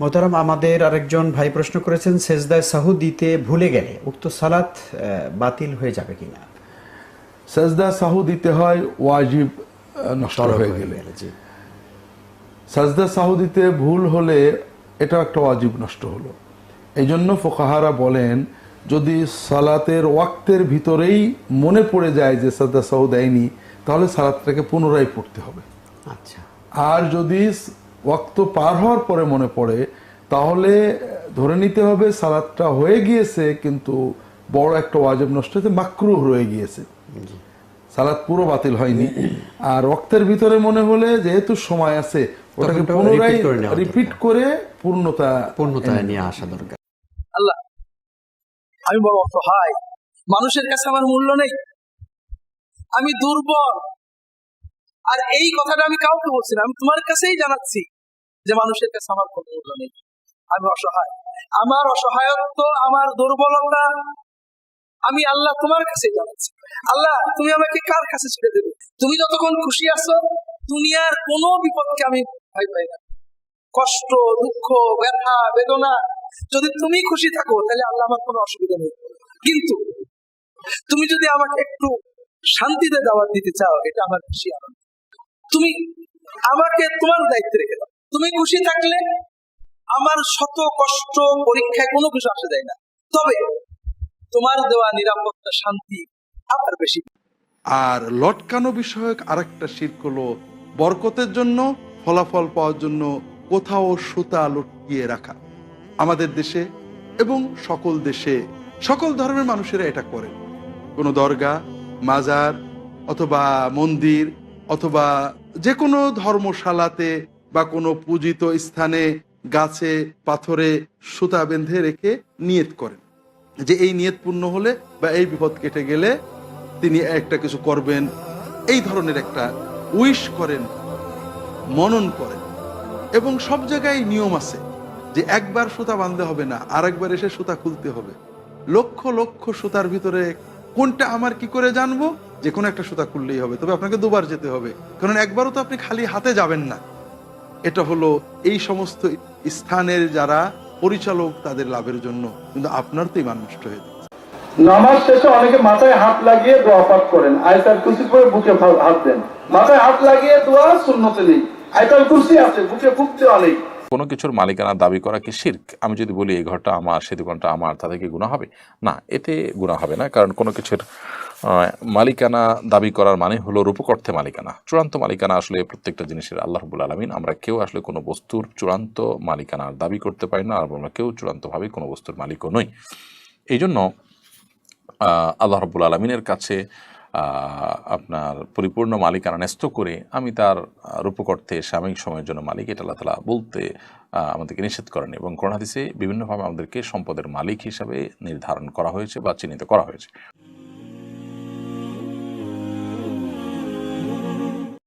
মোহতারাম আমাদের আরেকজন ভাই প্রশ্ন করেছেন সেজদায় সাহু দিতে ভুলে গেলে উক্ত সালাত বাতিল হয়ে যাবে কিনা? সেজদা সাহু দিতে হয় ওয়াজিব নষ্ট হয়ে গেলে। সাজদা সাহু দিতে ভুল হলে এটা একটা ওয়াজিব নষ্ট হলো। এই জন্য ফোকাহারা বলেন যদি সালাতের ওয়াক্তের ভিতরেই মনে পড়ে যায় যে সাজদা সাহু দেয়নি তাহলে সালাতটাকে পুনরায় পড়তে হবে। আচ্ছা। আর যদি ওয়াক্ত পার হওয়ার পরে মনে পড়ে তাহলে ধরে নিতে হবে সালাদটা হয়ে গিয়েছে কিন্তু বড় একটা ওয়াজিব নষ্ট হয়েছে মাকরুহ রয়ে গিয়েছে। সালাদ পুরো বাতিল হয়নি। আর রক্তের ভিতরে মনে হলে যেহেতু সময় আছে ওটাকে পুনরায় রিপিট করে পূর্ণতা পূর্ণতায় নিয়ে আসা দরকার। আল্লাহ আমি বড় অসহায় মানুষের কাছে আমার মূল্য নেই। আমি দুর্বল। আর এই কথাটা আমি কাউকে বলছি না আমি তোমার কাছেই জানাচ্ছি। যে মানুষের কাছে আমার কোনো মূল্য নেই। আমি অসহায়। আমার অসহায়ত্ব, আমার দুর্বলতা আমি আল্লাহ তোমার কাছে জানাচ্ছি। আল্লাহ, তুমি আমাকে কার কাছে ছেড়ে দেবে? তুমি যতক্ষণ খুশি আছো, দুনিয়ার কোনো বিপদকে আমি ভয় পাই না। কষ্ট, দুঃখ, ব্যথা, বেদনা, যদি তুমি খুশি থাকো, তাহলে আল্লাহ আমার কোনো অসুবিধা নেই। কিন্তু তুমি যদি আমাকে একটু শান্তিতে দাওয়াত দিতে চাও, এটা আমার খুশি আনন্দ। তুমি আমাকে তোমার দায়িত্বে রেখে দাও। তুমি খুশি থাকলে আমার শত কষ্ট পরীক্ষায় কোনো কিছু আসে যায় না। তবে তোমার দেওয়া নিরাপত্তা, শান্তি আবার বেশি। আর লটকানো বিষয়ক আরেকটা শির্ক হলো, বরকতের জন্য ফলাফল পাওয়ার জন্য কোথাও সুতা লটকিয়ে রাখা। আমাদের দেশে এবং সকল দেশে সকল ধর্মের মানুষেরা এটা করে। কোনো দরগা, মাজার অথবা মন্দির অথবা যে কোনো ধর্মশালাতে বা কোনো পূজিত স্থানে, গাছে, পাথরে সুতা বেঁধে রেখে নিয়ত করেন। যে এই নিয়ত পূর্ণ হলে বা এই বিপদ কেটে গেলে তিনি একটা কিছু করবেন। এই ধরনের একটা উইশ করেন, মনন করেন। এবং সব জায়গায় নিয়ম আছে যে একবার সুতা বাঁধতে হবে না, আরেকবার এসে সুতা খুলতে হবে। লক্ষ লক্ষ সুতার ভিতরে কোনটা আমার কি করে জানব? যে কোনো একটা সুতা খুললেই হবে, তবে আপনাকে দুবার যেতে হবে। কারণ একবারও তো আপনি খালি হাতে যাবেন না। এটা হলো এই সমস্ত স্থানের যারা পরিচালক তাদের লাভের জন্য। কিন্তু আপনার তো ইমান নষ্ট হয়ে যাচ্ছে। নামাজ শেষে অনেকে মাথায় হাত লাগিয়ে দোয়া পাঠ করেন। আয়তাল কুরসি পরে বুকে হাত দেন। মাথায় হাত লাগিয়ে দোয়া শূন্যতে নেই। আয়তাল কুরসি আছে বুকে ফুক দেওয়া নেই। কোনো কিছুর মালিকানা দাবি করা কি শির্ক? আমি যদি বলি এই ঘরটা আমার সে দোকানটা আমার তাতে কি গুণা হবে? না এতে গুণা হবে না কারণ কোনো কিছুর মালিকানা দাবি করার মানে হলো রূপকর্থে মালিকানা। চূড়ান্ত মালিকানা আসলে প্রত্যেকটা জিনিসের আল্লাহ রবুল আলমিন। আমরা কেউ আসলে কোনো বস্তুর চূড়ান্ত মালিকানার দাবি করতে পারি না আর আমরা কেউ চূড়ান্তভাবে কোনো বস্তুর মালিকও নই। এই জন্য আল্লাহ রব্বুল আলমিনের কাছে আপনার পরিপূর্ণ মালিকানা ন্যস্ত করে আমি তার রূপকর্থে সাময়িক সময়ের জন্য মালিক এটা আল্লাহ তালা বলতে আমাদেরকে নিষেধ করেন এবং করোনা হাদিসে বিভিন্নভাবে আমাদেরকে সম্পদের মালিক হিসাবে নির্ধারণ করা হয়েছে বা চিহ্নিত করা হয়েছে।